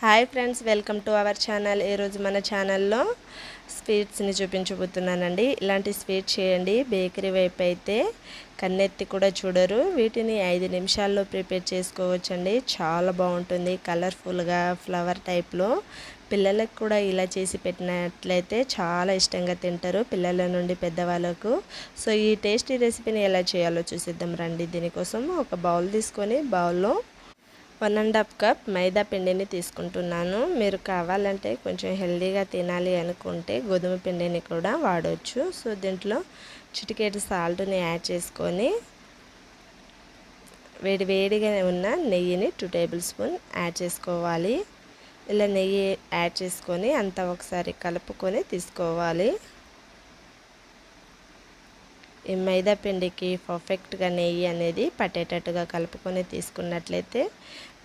Hi friends welcome to our channel. ఈరోజు మన ఛానల్లో స్వీట్స్ని చూపించబోతున్నానండి. ఇలాంటి స్వీట్ చేయండి. బేకరీ వైపు అయితే కన్నెత్తి కూడా చూడరు. వీటిని ఐదు నిమిషాల్లో ప్రిపేర్ చేసుకోవచ్చండి. చాలా బాగుంటుంది. కలర్ఫుల్గా ఫ్లవర్ టైప్లో. పిల్లలకు కూడా ఇలా చేసి పెట్టినట్లయితే చాలా ఇష్టంగా తింటారు పిల్లల నుండి పెద్దవాళ్ళకు. సో ఈ టేస్టీ రెసిపీని ఎలా చేయాలో చూసిద్దాం రండి. దీనికోసం ఒక బౌల్ తీసుకొని బౌల్లో one and half cup maida పిండిని తీసుకుంటున్నాను. మీరు కావాలంటే కొంచెం హెల్దీగా తినాలి అనుకుంటే గోధుమ పిండిని కూడా వాడవచ్చు సో దీంట్లో చిటికేటి సాల్ట్ని యాడ్ చేసుకొని వేడి వేడిగా ఉన్న నెయ్యిని టూ టేబుల్ స్పూన్ యాడ్ చేసుకోవాలి. ఇలా నెయ్యి యాడ్ చేసుకొని అంతా ఒకసారి కలుపుకొని తీసుకోవాలి. ఈ మైదా పిండికి పర్ఫెక్ట్గా నెయ్యి అనేది పట్టేటట్టుగా కలుపుకొని తీసుకున్నట్లయితే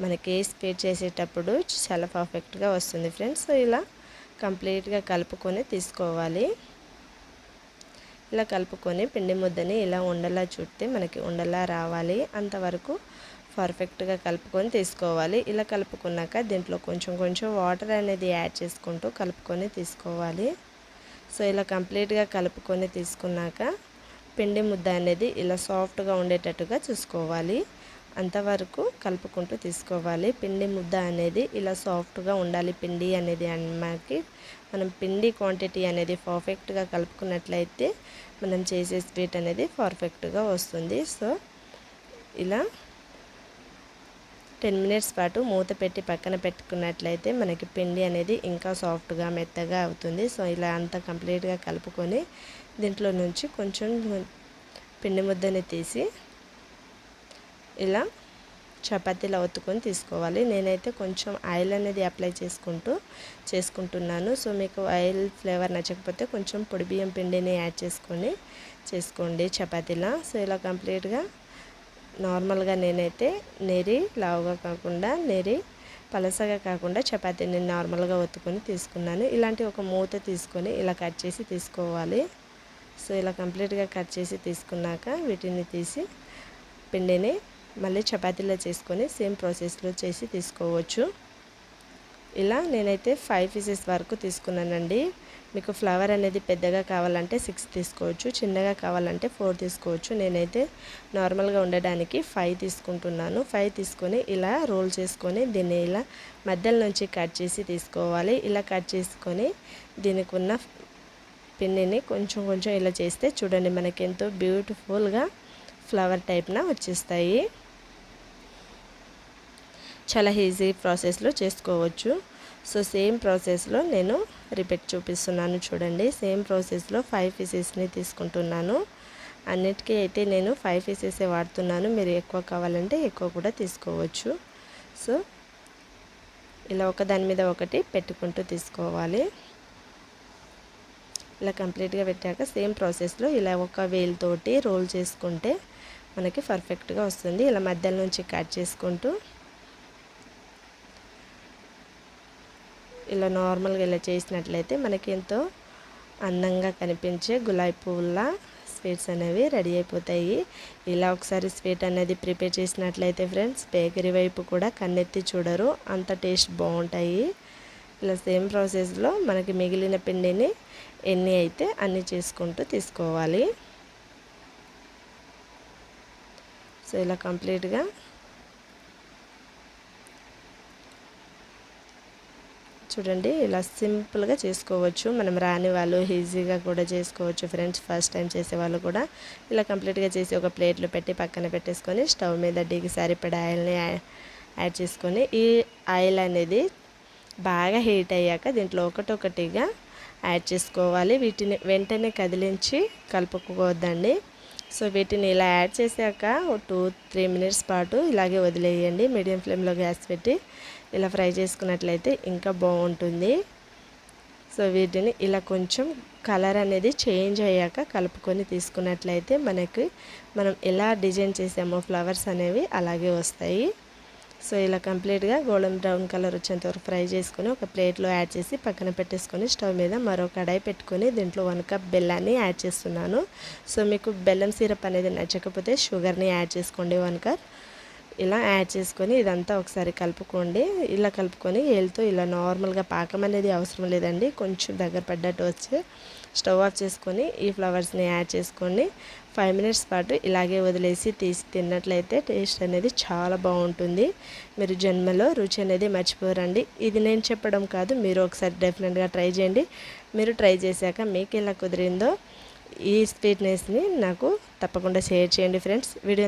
మనకి స్పీడ్ చేసేటప్పుడు చాలా పర్ఫెక్ట్గా వస్తుంది ఫ్రెండ్స్ సో ఇలా కంప్లీట్గా కలుపుకొని తీసుకోవాలి. ఇలా కలుపుకొని పిండి ముద్దని ఇలా ఉండలా చుడితే మనకి ఉండలా రావాలి. అంతవరకు పర్ఫెక్ట్గా కలుపుకొని తీసుకోవాలి. ఇలా కలుపుకున్నాక దీంట్లో కొంచెం కొంచెం వాటర్ అనేది యాడ్ చేసుకుంటూ కలుపుకొని తీసుకోవాలి. సో ఇలా కంప్లీట్గా కలుపుకొని తీసుకున్నాక పిండి ముద్ద అనేది ఇలా సాఫ్ట్గా ఉండేటట్టుగా చూసుకోవాలి. అంతవరకు కలుపుకుంటూ తీసుకోవాలి. పిండి ముద్ద అనేది ఇలా సాఫ్ట్గా ఉండాలి. పిండి అనేది మనకి మనం పిండి క్వాంటిటీ అనేది పర్ఫెక్ట్గా కలుపుకున్నట్లయితే మనం చేసే స్వీట్ అనేది పర్ఫెక్ట్గా వస్తుంది. సో ఇలా టెన్ మినిట్స్ పాటు మూత పెట్టి పక్కన పెట్టుకున్నట్లయితే మనకి పిండి అనేది ఇంకా సాఫ్ట్గా మెత్తగా అవుతుంది. సో ఇలా అంతా కంప్లీట్గా కలుపుకొని దీంట్లో నుంచి కొంచెం పిండి ముద్దని తీసి ఇలా చపాతీలు అవుతుకొని తీసుకోవాలి. నేనైతే కొంచెం ఆయిల్ అనేది అప్లై చేసుకుంటూ చేసుకుంటున్నాను. సో మీకు ఆయిల్ ఫ్లేవర్ నచ్చకపోతే కొంచెం పొడి బియ్యం పిండిని యాడ్ చేసుకొని చేసుకోండి చపాతీలా. సో ఇలా కంప్లీట్గా నార్మల్గా నేనైతే నెరి లావుగా కాకుండా నెరి పలసగా కాకుండా చపాతీని నార్మల్గా ఒత్తుకొని తీసుకున్నాను. ఇలాంటి ఒక మూత తీసుకొని ఇలా కట్ చేసి తీసుకోవాలి. సో ఇలా కంప్లీట్గా కట్ చేసి తీసుకున్నాక వీటిని తీసి పిండిని మళ్ళీ చపాతీలో చేసుకొని సేమ్ ప్రాసెస్లో చేసి తీసుకోవచ్చు. ఇలా నేనైతే ఫైవ్ పీసెస్ వరకు తీసుకున్నానండి. మీకు ఫ్లవర్ అనేది పెద్దగా కావాలంటే సిక్స్ తీసుకోవచ్చు చిన్నగా కావాలంటే ఫోర్ తీసుకోవచ్చు. నేనైతే నార్మల్గా ఉండడానికి ఫైవ్ తీసుకుంటున్నాను. ఫైవ్ తీసుకొని ఇలా రోల్ చేసుకొని దీన్ని ఇలా మధ్యలో నుంచి కట్ చేసి తీసుకోవాలి. ఇలా కట్ చేసుకొని దీనికి ఉన్న పిన్నిని కొంచెం కొంచెం ఇలా చేస్తే చూడండి మనకి ఎంతో బ్యూటిఫుల్గా ఫ్లవర్ టైప్న వచ్చేస్తాయి. చాలా ఈజీ ప్రాసెస్లో చేసుకోవచ్చు. సో సేమ్ ప్రాసెస్లో నేను రిపీట్ చూపిస్తున్నాను చూడండి. సేమ్ ప్రాసెస్లో ఫైవ్ పీసెస్ని తీసుకుంటున్నాను. అన్నిటికీ అయితే నేను ఫైవ్ పీసెసే వాడుతున్నాను. మీరు ఎక్కువ కావాలంటే ఎక్కువ కూడా తీసుకోవచ్చు. సో ఇలా ఒక దాని మీద ఒకటి పెట్టుకుంటూ తీసుకోవాలి. ఇలా కంప్లీట్గా పెట్టాక సేమ్ ప్రాసెస్లో ఇలా ఒక వేలుతోటి రోల్ చేసుకుంటే మనకి పర్ఫెక్ట్గా వస్తుంది. ఇలా మధ్యలో నుంచి కట్ చేసుకుంటూ ఇలా నార్మల్గా ఇలా చేసినట్లయితే మనకి ఎంతో అందంగా కనిపించే గులాబీ పువ్వుల స్వీట్స్ అనేవి రెడీ అయిపోతాయి. ఇలా ఒకసారి స్వీట్ అనేది ప్రిపేర్ చేసినట్లయితే ఫ్రెండ్స్ బేకరీ వైపు కూడా కన్నెత్తి చూడరు. అంత టేస్ట్ బాగుంటాయి. ఇలా సేమ్ ప్రాసెస్లో మనకి మిగిలిన పిండిని ఎన్ని అయితే అన్ని చేసుకుంటూ తీసుకోవాలి. సో ఇలా కంప్లీట్గా చూడండి ఇలా సింపుల్గా చేసుకోవచ్చు. మనం రాని వాళ్ళు ఈజీగా కూడా చేసుకోవచ్చు. ఫ్రెండ్స్ ఫస్ట్ టైం చేసే వాళ్ళు కూడా ఇలా కంప్లీట్గా చేసి ఒక ప్లేట్లో పెట్టి పక్కన పెట్టేసుకొని స్టవ్ మీద డిగి సరిపడే ఆయిల్ని యాడ్ చేసుకొని ఈ ఆయిల్ అనేది బాగా హీట్ అయ్యాక దీంట్లో ఒకటొకటిగా యాడ్ చేసుకోవాలి. వీటిని వెంటనే కదిలించి కలుపుకోవద్దండి. సో వీటిని ఇలా యాడ్ చేశాక టూ త్రీ మినిట్స్ పాటు ఇలాగే వదిలేయండి. మీడియం ఫ్లేమ్లో గ్యాస్ పెట్టి ఇలా ఫ్రై చేసుకున్నట్లయితే ఇంకా బాగుంటుంది. సో వీటిని ఇలా కొంచెం కలర్ అనేది చేంజ్ అయ్యాక కలుపుకొని తీసుకున్నట్లయితే మనకి మనం ఎలా డిజైన్ చేసామో ఫ్లవర్స్ అనేవి అలాగే వస్తాయి. సో ఇలా కంప్లీట్గా గోల్డెన్ బ్రౌన్ కలర్ వచ్చేంత వరకు ఫ్రై చేసుకుని ఒక ప్లేట్లో యాడ్ చేసి పక్కన పెట్టేసుకొని స్టవ్ మీద మరో కడాయి పెట్టుకొని దీంట్లో వన్ కప్ బెల్లాన్ని యాడ్ చేస్తున్నాను. సో మీకు బెల్లం సిరప్ అనేది నచ్చకపోతే షుగర్ని యాడ్ చేసుకోండి వన్ కప్. ఇలా యాడ్ చేసుకొని ఇదంతా ఒకసారి కలుపుకోండి. ఇలా కలుపుకొని ఏళ్ళతో ఇలా నార్మల్గా పాకం అనేది అవసరం లేదండి. కొంచెం దగ్గర పడ్డట్టు వచ్చి స్టవ్ ఆఫ్ చేసుకొని ఈ ఫ్లవర్స్ని యాడ్ చేసుకొని ఫైవ్ మినిట్స్ పాటు ఇలాగే వదిలేసి తీసి తిన్నట్లయితే టేస్ట్ అనేది చాలా బాగుంటుంది. మీరు జన్మలో రుచి అనేది మర్చిపోరండి. ఇది నేను చెప్పడం కాదు మీరు ఒకసారి డెఫినెట్గా ట్రై చేయండి. మీరు ట్రై చేశాక మీకు ఎలా కుదిరిందో ఈ స్వీట్నెస్ని నాకు తప్పకుండా షేర్ చేయండి ఫ్రెండ్స్. వీడియో